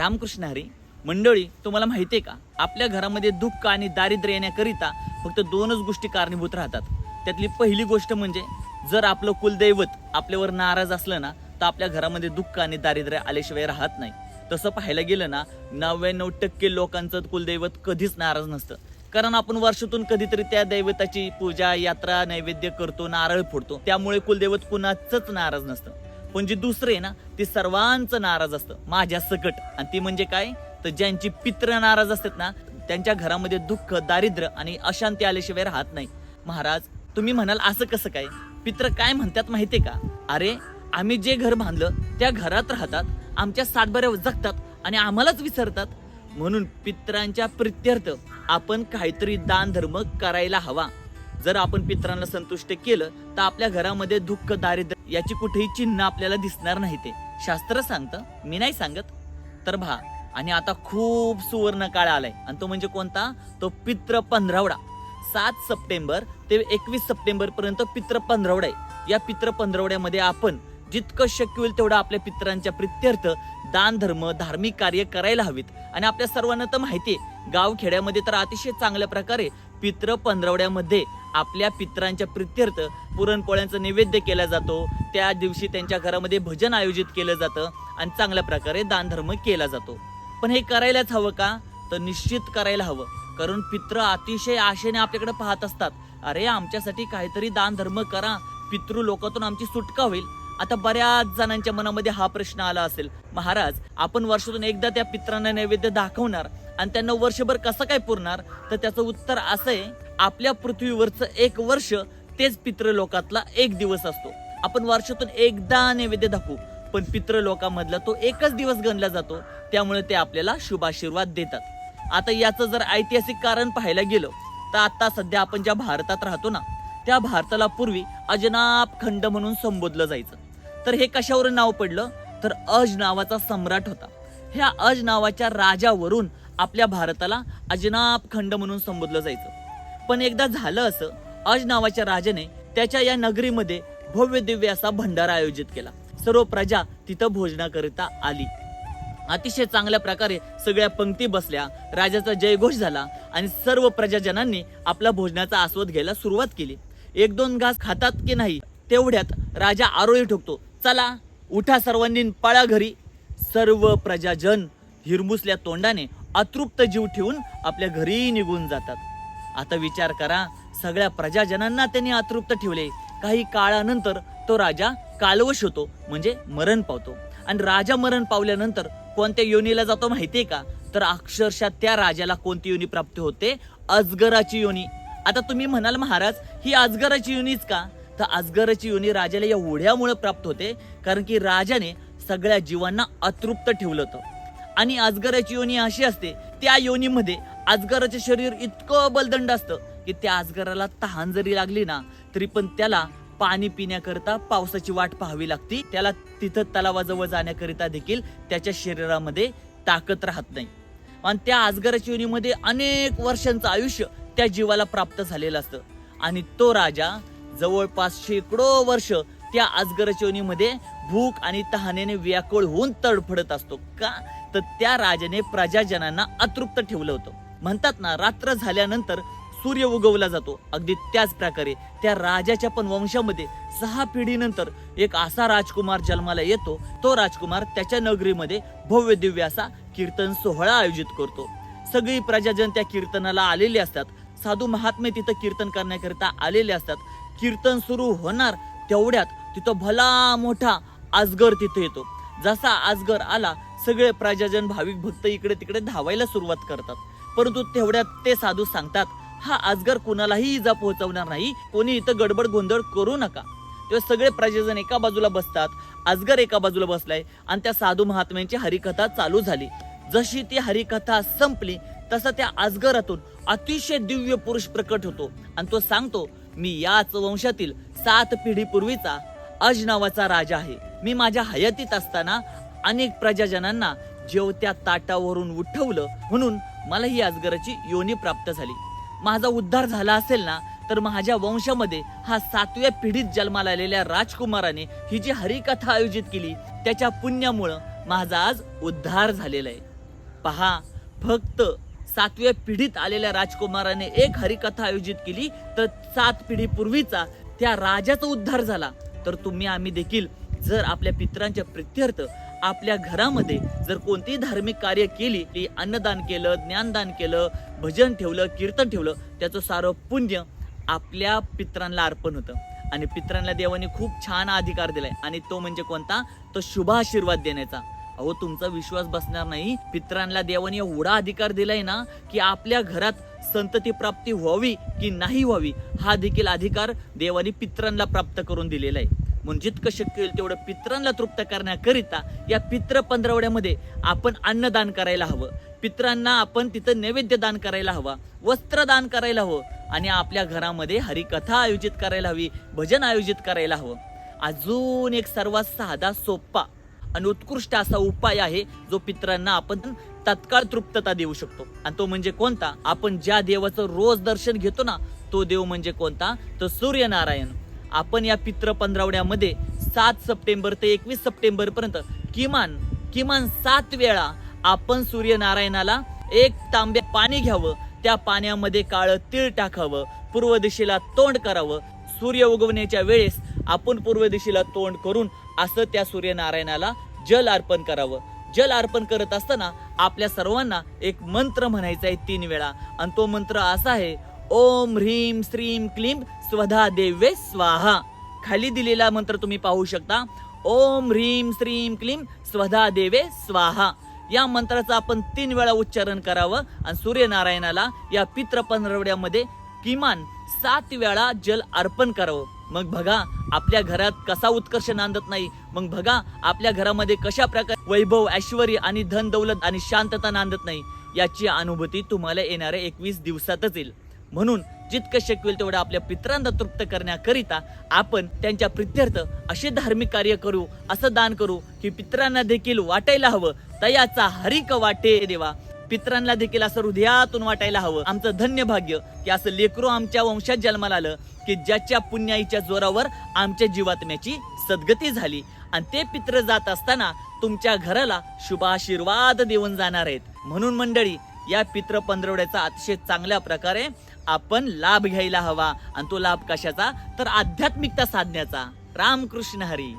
रामकृष्ण हरी मंडळी तुम्हाला माहिती आहे का? आपल्या घरामध्ये दुःख आणि दारिद्र्य येण्याकरिता फक्त दोनच गोष्टी कारणीभूत राहतात. त्यातली पहिली गोष्ट म्हणजे जर आपलं कुलदैवत आपल्यावर नाराज असलं ना तर आपल्या घरामध्ये दुःख आणि दारिद्र्य आल्याशिवाय राहत नाही. तसं पाहायला गेलं ना नव्याण्णव टक्के लोकांचं कुलदैवत कधीच नाराज नसतं. कारण आपण वर्षातून कधीतरी त्या दैवताची पूजा यात्रा नैवेद्य करतो नारळ फोडतो. त्यामुळे कुलदैवत कुणाचंच नाराज नसतं. पण जे दुसरं आहे ना ते सर्वांचं नाराज असतं माझ्या सकट. आणि ती म्हणजे काय? तर ज्यांची पित्र नाराज असतात ना त्यांच्या घरामध्ये दुःख दारिद्र्य आणि अशांती आल्याशिवाय राहत नाही. महाराज तुम्ही म्हणाल असं कसं काय? पित्र काय म्हणतात माहितीये का? अरे आम्ही जे घर बांधलं त्या घरात राहतात आमच्या सातबाऱ्या जगतात आणि आम्हालाच विसरतात. म्हणून पित्रांच्या प्रित्यर्थ आपण काहीतरी दान धर्म करायला हवा. जर आपण पित्रांना संतुष्ट केलं तर आपल्या घरामध्ये दुःख दारिद्र्य याची कुठेही चिन्ह आपल्याला दिसणार नाही ते. शास्त्र सांगतं मी नाही सांगत. तर भा आणि आता खूप सुवर्ण काळ आलाय. आणि तो म्हणजे कोणता? तो पित्र पंधरावडा. सात सप्टेंबर ते एकवीस सप्टेंबर पर्यंत पित्र पंधरवडा आहे. या पित्र पंधरवड्यामध्ये आपण जितकं शक्य होईल तेवढं आपल्या पित्रांच्या प्रित्यर्थ दान धर्म धार्मिक कार्य करायला हवीत. आणि आपल्या सर्वांना तर माहिती आहे गाव खेड्यामध्ये तर अतिशय चांगल्या प्रकारे पित्र पंधरवड्यामध्ये आपल्या पित्रांच्या प्रित्यर्थ पुरणपोळ्यांचा नैवेद्य केला जातो. त्या दिवशी त्यांच्या घरामध्ये भजन आयोजित केलं जातं आणि चांगल्या प्रकारे दानधर्म केला जातो. पण हे करायलाच हवं का? तर निश्चित करायला हवं. कारण पित्र अतिशय आशेने आपल्याकडे पाहत असतात. अरे आमच्यासाठी काहीतरी दानधर्म करा. पितृ लोकातून आमची सुटका होईल. आता बऱ्याच जणांच्या मनामध्ये हा प्रश्न आला असेल. महाराज आपण वर्षातून एकदा त्या पित्रांना नैवेद्य दाखवणार. आणि त्यांना वर्षभर कसं काय पुरणार? तर त्याचं उत्तर असं आहे आपल्या पृथ्वीवरचं एक वर्ष तेच पितृलोकातला एक दिवस असतो. आपण वर्षातून एकदा नैवेद्य दाखवू पण पितृलोकामधला तो एकच दिवस गणला जातो त्यामुळे ते आपल्याला शुभाशीर्वाद देतात. आता याचं जर ऐतिहासिक कारण पाहायला गेलं तर आता सध्या आपण ज्या भारतात राहतो ना त्या भारताला पूर्वी अजनाब खंड म्हणून संबोधलं जायचं. तर हे कशावरून नाव पडलं? तर अज नावाचा सम्राट होता. ह्या अज नावाच्या राजावरून आपल्या भारताला अजनाब खंड म्हणून संबोधलं जायचं. पण एकदा झालं असं अज नावाच्या राजाने त्याच्या या नगरीमध्ये भव्य दिव्य असा भंडारा आयोजित केला. सर्व प्रजा तिथं भोजनाकरिता आली. अतिशय चांगल्या प्रकारे सगळ्या पंक्ती बसल्या राजाचा जयघोष झाला आणि सर्व प्रजाजनांनी आपला भोजनाचा आस्वाद घ्यायला सुरुवात केली. एक दोन घास खातात की नाही तेवढ्यात राजा आरोही ठोकतो चला उठा सर्वांनी पळा घरी. सर्व प्रजाजन हिरमुसल्या तोंडाने अतृप्त जीव ठेवून आपल्या घरी निघून जातात. आता विचार करा सगळ्या प्रजाजनांना त्यांनी अतृप्त ठेवले. काही काळानंतर तो राजा कालवश होतो म्हणजे मरण पावतो. आणि राजा मरण पावल्यानंतर कोणत्या योनीला जातो माहितीये का? तर अक्षरशः त्या राजाला कोणती योनी प्राप्त होते? अजगराची योनी. आता तुम्ही म्हणाल महाराज ही अजगराची योनीच का? तर अजगराची योनी राजाला या ओढ्यामुळे प्राप्त होते कारण की राजाने सगळ्या जीवांना अतृप्त ठेवलं होतं. आणि अजगराची योनी अशी असते त्या योनीमध्ये अजगराचे शरीर इतकं बलदंड असतं की त्या अजगराला तहान जरी लागली ना तरी पण त्याला पाणी पिण्याकरता पावसाची वाट पाहावी लागती. त्याला तिथं तलावाजवळ जाण्याकरिता देखील त्याच्या शरीरामध्ये ताकद राहत नाही. आणि त्या अजगराच्या योनीमध्ये अनेक वर्षांचं आयुष्य त्या जीवाला प्राप्त झालेलं असतं. आणि तो राजा जवळपास शेकडो वर्ष त्या अजगराच्या योनीमध्ये भूक आणि तहानेने व्याकुळ होऊन तडफडत असतो. का? तर त्या राजाने प्रजाजनांना अतृप्त ठेवलं होतं. म्हणतात ना रात्र झाल्यानंतर सूर्य उगवला जातो. अगदी त्याच प्रकारे त्या राजाच्या पण वंशामध्ये सहा पिढीनंतर एक असा राजकुमार जन्माला येतो. तो राजकुमार त्याच्या नगरीमध्ये भव्य दिव्य असा कीर्तन सोहळा आयोजित करतो. सगळी प्रजाजन त्या कीर्तनाला आलेले असतात. साधू महात्मे तिथं कीर्तन करण्याकरिता आलेले असतात. कीर्तन सुरू होणार तेवढ्यात तिथं भला मोठा आजगर तिथे येतो. जसा आजगर आला सगळे प्रजाजन भाविक भक्त इकडे तिकडे धावायला सुरुवात करतात. परंतु तेवढ्यात ते साधू सांगतात हा आजगर कोणालाही इजा पोहोचवणार नाही कोणी इथं गडबड गोंधळ करू नका. तेव्हा सगळे प्रजाजन एका बाजूला बसतात आजगर एका बाजूला बसलाय आणि त्या साधू महात्म्यांची हरिकथा चालू झाली. जशी ती हरिकथा संपली तसा त्या आजगरातून अतिशय दिव्य पुरुष प्रकट होतो आणि तो सांगतो मी याच वंशातील सात पिढीपूर्वीचा अज नावाचा राजा आहे. मी माझ्या हयातीत असताना अनेक प्रजाजनांना जेवत्या ताटावरून उठवलं म्हणून मला ही अजगराची योनी प्राप्त झाली. माझा उद्धार झाला असेल ना तर माझ्या वंशामध्ये हा सातव्या पिढीत जन्माला आलेल्या राजकुमाराने ही जी हरिकथा आयोजित केली त्याच्या पुण्यामुळं माझा आज उद्धार झालेला आहे. पहा फक्त सातव्या पिढीत आलेल्या राजकुमाराने एक हरिकथा आयोजित केली तर सात पिढीपूर्वीचा त्या राजाचा उद्धार झाला. तर तुम्ही आम्ही देखील जर आपल्या पित्रांच्या प्रित्यर्थ आपल्या घरामध्ये जर कोणतीही धार्मिक कार्य केली की अन्नदान केलं ज्ञानदान केलं भजन ठेवलं कीर्तन ठेवलं त्याचं सारं पुण्य आपल्या पित्रांना अर्पण होतं. आणि पित्रांना देवाने खूप छान अधिकार दिलाय. आणि तो म्हणजे कोणता? तो शुभ आशीर्वाद देण्याचा. अहो तुमचा विश्वास बसणार नाही. पित्रांना देवाने एवढा अधिकार दिलाय ना की आपल्या घरात संतती प्राप्ती व्हावी की नाही व्हावी हा देखील अधिकार देवाने पित्रांना प्राप्त करून दिलेला आहे. म्हणून जितकं शक्य होईल तेवढं पित्रांना तृप्त करण्याकरिता या पित्र पंधरवड्यामध्ये आपण अन्नदान करायला हवं. पित्रांना आपण तिथं नैवेद्य दान करायला हवा वस्त्र दान करायला हवं आणि आपल्या घरामध्ये हरिकथा आयोजित करायला हवी भजन आयोजित करायला हवं. अजून एक सर्वात साधा सोपा आणि उत्कृष्ट असा उपाय आहे जो पित्रांना आपण तत्काळ तृप्तता देऊ शकतो. आणि तो म्हणजे कोणता? आपण ज्या देवाचं रोज दर्शन घेतो ना तो देव म्हणजे कोणता? तो सूर्यनारायण. आपण या पित्र पंधरावड्यामध्ये सात सप्टेंबर ते एकवीस सप्टेंबर पर्यंत किमान किमान सात वेळा आपण सूर्यनारायणाला एक तांब्या पाणी घ्यावं त्या पाण्यामध्ये काळं तीळ टाकावं पूर्व दिशेला तोंड करावं. सूर्य उगवण्याच्या वेळेस आपण पूर्व दिशेला तोंड करून असं त्या सूर्यनारायणाला जल अर्पण करावं. जल अर्पण करत असताना आपल्या सर्वांना एक मंत्र म्हणायचा आहे तीन वेळा. आणि तो मंत्र असा आहे ओम ह्रीम श्रीम क्लीम स्वधा देवे स्वाहा. खाली दिलेला मंत्र तुम्ही पाहू शकता. ओम ह्रीम श्रीम क्लीम स्वधा देवे स्वाहा. या मंत्राचं आपण तीन वेळा उच्चारण करावं. आणि सूर्यनारायणाला या पित्र पंधरवड्यामध्ये किमान सात वेळा जल अर्पण करावं. मग बघा आपल्या घरात कसा उत्कर्ष नांदत नाही. मग बघा आपल्या घरामध्ये कशा प्रकारे वैभव ऐश्वर आणि धन दौलत आणि शांतता नांदत नाही. याची अनुभूती तुम्हाला येणाऱ्या एकवीस दिवसातच येईल. म्हणून जितकं शक्य होईल तेवढं आपल्या पित्रांना तृप्त करण्याकरिता आपण त्यांच्या प्रित्यर्थ असे धार्मिक कार्य करू असं दान करू की पित्रांना देखील वाटायला हवं. तयाचा हरिक वाटे देवा. पित्रांना देखील असं हृदयातून वाटायला हवं. आमचं धन्य भाग्य की असं लेकरू आमच्या वंशात जन्माला आलं की ज्याच्या पुण्याईच्या जोरावर आमच्या जीवात्म्याची सद्गती झाली. आणि ते पित्र जात असताना तुमच्या घराला शुभाशीर्वाद देऊन जाणार आहेत. म्हणून मंडळी या पित्र पंधरवड्याचा अतिशय चांगल्या प्रकारे आपण लाभ घ्यायला हवा. आणि तो लाभ कशाचा? तर आध्यात्मिकता साधण्याचा. रामकृष्ण हरी.